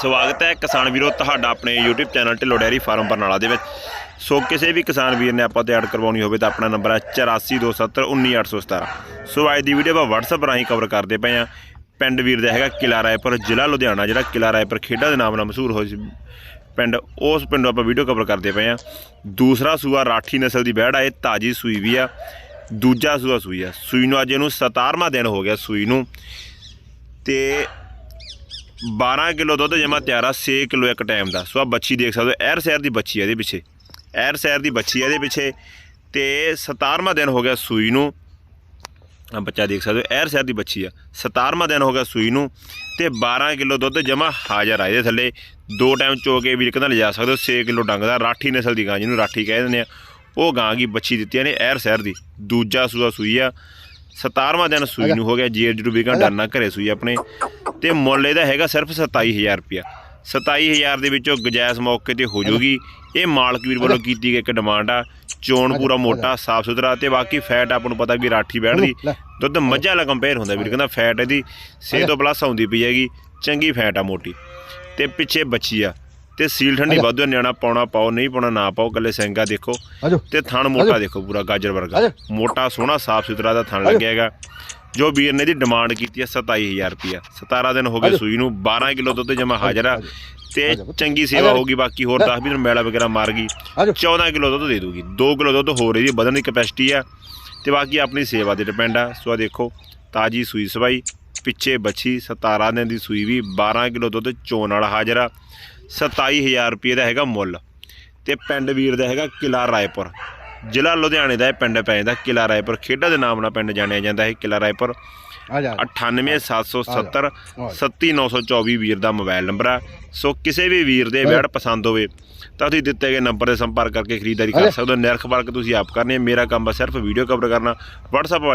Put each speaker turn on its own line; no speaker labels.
ਸਵਾਗਤ ਹੈ ਕਿਸਾਨ ਵੀਰੋ, ਤੁਹਾਡਾ ਆਪਣੇ YouTube channel Dhillon dairy farm Barnala ਦੇ ਵਿੱਚ। ਸੋ ਕਿਸੇ ਵੀ ਕਿਸਾਨ ਵੀਰ ਨੇ ਆਪਾਂ ਤੇ ਐਡ ਕਰਵਾਉਣੀ ਹੋਵੇ ਤਾਂ ਆਪਣਾ ਨੰਬਰ ਹੈ 8427191817 ਸੋ ਅੱਜ ਦੀ ਵੀਡੀਓ ਆਪਾਂ WhatsApp ਰਾਹੀਂ ਕਵਰ ਕਰਦੇ ਪਏ ਆ ਪਿੰਡ ਵੀਰ ਦਾ ਹੈਗਾ ਕਿਲਾ ਰਾਏਪੁਰ, ਜ਼ਿਲ੍ਹਾ ਲੁਧਿਆਣਾ, ਜਿਹੜਾ ਕਿਲਾ ਰਾਏਪੁਰ ਖੇਡਾਂ ਦੇ ਨਾਮ ਨਾਲ ਮਸ਼ਹੂਰ ਹੋਈ ਸੀ ਪਿੰਡ, ਉਸ ਪਿੰਡੋਂ ਆਪਾਂ ਵੀਡੀਓ ਕਵਰ ਕਰਦੇ ਪਏ ਆ ਦੂਸਰਾ ਸੂਆ ਰਾਠੀ ਨਸਲ ਦੀ ਬੈੜ ਆ, ਇਹ ਤਾਜੀ ਸੂਈ ਵੀ ਆ। ਦੂਜਾ ਸੂਆ ਸੂਈ ਆ। ਸੂਈ ਨੂੰ ਅੱਜ ਇਹਨੂੰ 17ਵਾਂ ਦਿਨ ਹੋ ਗਿਆ ਸੂਈ ਨੂੰ। ਤੇ 12 ਕਿਲੋ ਦੁੱਧ ਜਮਾ ਤਿਆਰ ਆ 6 ਕਿਲੋ ਇੱਕ ਟਾਈਮ ਦਾ। ਸੋ ਆ ਬੱਚੀ ਦੇਖ ਸਕਦੇ ਹੋ ਐਰ ਸੈਰ ਦੀ ਬੱਚੀ ਆ ਇਹਦੇ ਪਿੱਛੇ। ਐਰ ਸੈਰ ਦੀ ਬੱਚੀ ਆ ਇਹਦੇ ਪਿੱਛੇ। ਤੇ 17ਵਾਂ ਦਿਨ ਹੋ ਗਿਆ ਸੂਈ ਨੂੰ। ਆ ਬੱਚਾ ਦੇਖ ਸਕਦੇ ਹੋ ਐਰ ਸੈਰ ਦੀ ਬੱਚੀ ਆ। 17ਵਾਂ ਦਿਨ ਹੋ ਗਿਆ ਸੂਈ ਨੂੰ ਤੇ 12 ਕਿਲੋ ਦੁੱਧ ਜਮਾ ਹਾਜ਼ਰ ਆ ਇਹਦੇ ਥੱਲੇ। ਦੋ ਟਾਈਮ ਚੋ ਕੇ ਵੀ ਕਹਿੰਦਾ ਲਿਜਾ ਸਕਦੇ ਹੋ 6 ਕਿਲੋ ਡੰਗ ਦਾ। ਰਾਠੀ ਨਸਲ ਦੀ ਗਾਂ ਜਿਹਨੂੰ ਰਾਠੀ ਕਹਿ ਦਿੰਦੇ ਆ। ਉਹ ਗਾਂ ਕੀ ਬੱਚੀ ਦਿੱਤੀਆਂ ਨੇ ਐਰ ਸੈਰ ਦੀ। ਦੂਜਾ ਸੂਆ ਸੂਈ ਆ। 17ਵਾਂ ਦਿਨ ਸੂਈ ਨੂੰ ਹੋ ਗਿਆ ਜੀਰ ਜਰੂ ਵੀ ਘੰਟਾ ਨਾ ਘਰੇ ਸੂਈ ਆਪਣੇ। ਤੇ ਮੁੱਲ ਇਹਦਾ ਹੈਗਾ ਸਿਰਫ 27000 ਰੁਪਿਆ 27000 ਦੇ ਵਿੱਚੋਂ ਗਜੈਸ ਮੌਕੇ ਤੇ ਹੋ ਜੂਗੀ। ਇਹ ਮਾਲਕ ਵੀਰ ਵੱਲੋਂ ਕੀਤੀ ਗਈ ਇੱਕ ਡਿਮਾਂਡ ਆ। ਚੋਣ ਪੂਰਾ ਮੋਟਾ ਸਾਫ਼ ਸੁਥਰਾ ਤੇ ਬਾਕੀ ਫੈਟ ਆਪਾਂ ਨੂੰ ਪਤਾ ਵੀ ਰਾਠੀ ਬੈਠਦੀ। ਦੁੱਧ ਮੱਝਾਂ ਵਾਲਾ ਕੰਪੇਅਰ ਹੁੰਦਾ ਵੀਰ ਕਹਿੰਦਾ ਫੈਟ ਇਹਦੀ 6 ਤੋਂ ਪਲੱਸ ਆਉਂਦੀ ਪਈ ਹੈਗੀ। ਚੰਗੀ ਫੈਟ ਆ ਮੋਟੀ। ਤੇ ਪਿੱਛੇ ਬੱਚੀ ਆ। ਤੇ ਸੀਲ ਠੰਡੀ ਵਾਧੂ ਨਿਆਣਾ ਪਾਉਣਾ ਪਾਓ ਨਹੀਂ ਪਾਉਣਾ ਨਾ ਪਾਓ ਕੱਲੇ ਸਿੰਗਾ ਦੇਖੋ। ਤੇ ਥਣ ਮੋਟਾ ਦੇਖੋ ਪੂਰਾ ਗਾਜਰ ਵਰਗਾ। ਮੋਟਾ ਸੋਹਣਾ ਸਾਫ਼ ਸੁਥਰਾ ਦਾ ਥਣ ਲੱਗਿਆ ਹੈਗਾ। ਜੋ ਵੀਰ ਨੇ ਦੀ ਡਿਮਾਂਡ ਕੀਤੀ ਹੈ 27000 ਰੁਪਿਆ 17 ਦਿਨ ਹੋ ਗਏ। ਸੂਈ ਨੂੰ 12 ਕਿਲੋ ਦੁੱਧ ਜਮਾ ਹਾਜ਼ਰ ਆ। ਤੇ। ਚੰਗੀ ਸੇਵਾ। ਹੋਗੀ ਬਾਕੀ ਹੋਰ 10 20 ਦਿਨ ਮੈਲਾ ਵਗੈਰਾ ਮਾਰ ਗਈ।
ਆਜੋ
14 ਕਿਲੋ ਦੁੱਧ ਦੇ ਦੂਗੀ। 2 ਕਿਲੋ ਦੁੱਧ ਹੋਰ ਇਹਦੀ ਵਧਣ ਦੀ ਕਪੈਸਿਟੀ ਆ। ਤੇ ਬਾਕੀ ਆਪਣੀ ਸੇਵਾ ਤੇ ਡਿਪੈਂਡ ਆ। ਸੋ ਆ ਦੇਖੋ ਤਾਜੀ ਸੂਈ ਸਵਾਈ ਪਿੱਛੇ ਬੱਚੀ 17 ਦਿਨ ਦੀ ਸੂਈ ਵੀ 12 ਕਿਲੋ ਦੁੱਧ ਚੋਣ ਵਾਲਾ ਹਾਜ਼ਰ ਆ। 27000 ਰੁਪਏ ਦਾ ਹੈਗਾ ਮੁੱਲ। ਤੇ ਪਿੰਡ ਵੀਰ ਦਾ ਹੈਗਾ ਕਿਲਾ ਰਾਏਪੁਰ। ਜ਼ਿਲ੍ਹਾ ਲੁਧਿਆਣੇ ਦਾ ਇਹ ਪਿੰਡ ਪੈ ਜਾਂਦਾ ਕਿਲਾ ਰਾਏਪੁਰ। ਖੇਡਾਂ ਦੇ ਨਾਮ ਨਾਲ ਪਿੰਡ ਜਾਣਿਆ ਜਾਂਦਾ ਹੈ ਕਿਲਾ ਰਾਏਪੁਰ।
ਆ ਜਾ।
98770 37924 ਵੀਰ ਦਾ ਮੋਬਾਈਲ ਨੰਬਰ ਆ। ਸੋ ਕਿਸੇ ਵੀ ਵੀਰ ਦੇ ਵੈੜ ਪਸੰਦ ਹੋਵੇ ਤਾਂ ਤੁਸੀਂ ਦਿੱਤੇ ਗਏ ਨੰਬਰ ਤੇ ਸੰਪਰਕ ਕਰਕੇ ਖਰੀਦਦਾਰੀ ਕਰ। ਸਕਦੇ ਹੋ। ਨਿਰਖ ਵਰਕ ਤੁਸੀਂ ਆਪ ਕਰਨੀ ਹੈ ਮੇਰਾ ਕੰਮ ਬਸ ਸਿਰਫ ਵੀਡੀਓ ਕਵਰ ਕਰਨਾ। WhatsApp